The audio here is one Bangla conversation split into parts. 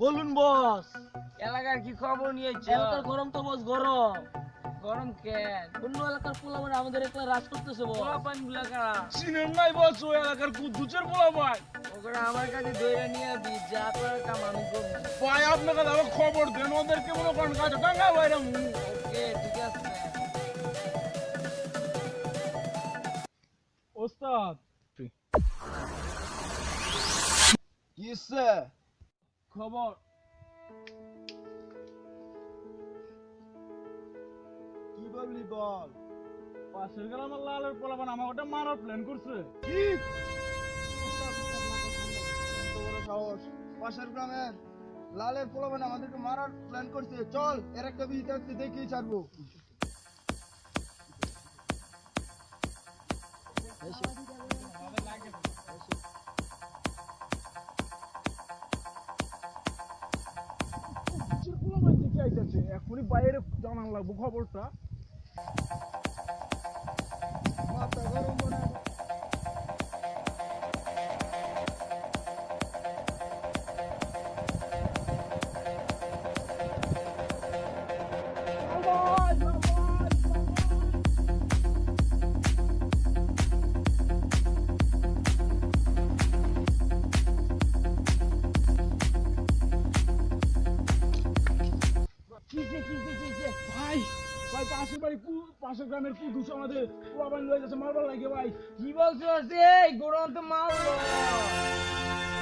বলুন বস। এলাকার কি খবর নিয়েছে? গরম তো বস গরম। গরম কেন? অন্য এলাকার পোলাবান মানে আমাদের এখানে রাজ করতেছে চিনেন নাই বস ওই এলাকার কুদ্দুচের পোলা ওগুলো আমার কাছে নিয়ে যা খবর কাজ ঠিক আছে। কিসে খবর কি বললি বল পাশের গ্রামের লালের পোলাপান আমার ওটা মারার প্ল্যান করছে। কি? সাহস। পাশের গ্রামের লালের পোলাবেন আমাদেরকে মারার প্ল্যান করছে। চল এর একটা বিয়ে থাকতে দেখেই ছাড়বো। কুদ্দুচের এখনই বাইরে জানান লাগবো খবরটা। মাথা গরম পাশের বাড়ি পাশের গ্রামের কুদ্দুচ আমাদের পোলাপান লয়ে যাচ্ছে মারবার লাগে ভাই। কি বলছো এই গোড়ন তো মারলো।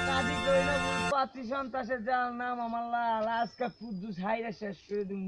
কাজী করি না পাত্রী সন্তাসের যার নাম আমার লাল। আজকে কুদ্দুস হাইরা শেষ করে দিব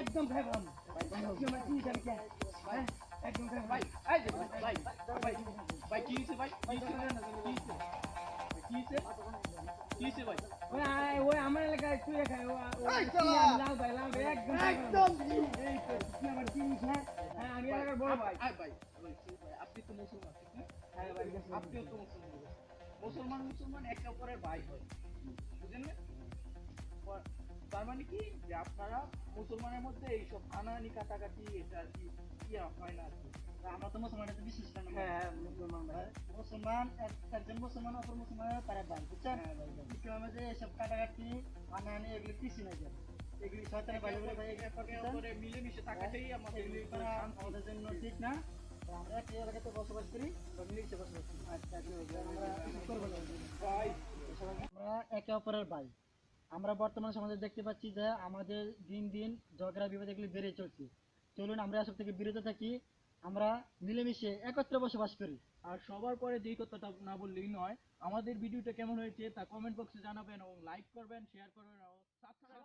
একদম খাইবাম একদম কি জানি কে একদম খাইবাম ভাই ভাই ভাই ভাই কি হইছে ভাই কি হইছে কি হইছে কি হইছে ভাই। ওই ওই আমার এলাকায় তুই এখানে ও এই ভাই লাল একদম একদম এই তুই আমার কি হ্যাঁ আমি এলাকার বড় ভাই। ভাই আপনি তো মুসলমান হ্যাঁ ভাই আপনিও তো মুসলমান মুসলমান মুসলমান একে অপরের ভাই হয়। বুঝলেন? তার মানে কি? যে আপনারা মুসলমানের মধ্যে এইসব হানাহানি কাটাকাটি এটা আর কি কি হয় না আর কি। আমরা তো মুসলমানের বিশেষ হ্যাঁ মুসলমান ভাই। মুসলমান এক- একজন মুসলমান অপর মুসলমানের তারা ভাই বুঝছেন? ইসলামে যে এসব কাটাকাটি হানাহানি এগুলো কিছু নাই যায়। এগুলি শয়তানের ভাই ভাই এগুলো করতেছেন মিলেমিশে থাকাটাই আমাদের এগুলি করা জন্য ঠিক না। আমরা বসবাস করি আচ্ছা আমরা একে অপরের ভাই। আমরা বর্তমান সমাজে দেখতে পাচ্ছি যে আমাদের দিন দিন ঝগড়া বিবাদ এগুলি বেড়ে চলছে। চলুন আমরা এসব থেকে বিরত থাকি। আমরা মিলেমিশে একত্রে বসবাস করি। আর সবার পরে যেই কথাটা না বললেই নয়, আমাদের ভিডিওটা কেমন হয়েছে তা কমেন্ট বক্সে জানাবেন এবং লাইক করবেন শেয়ার করবেন, এবং সাবস্ক্রাইব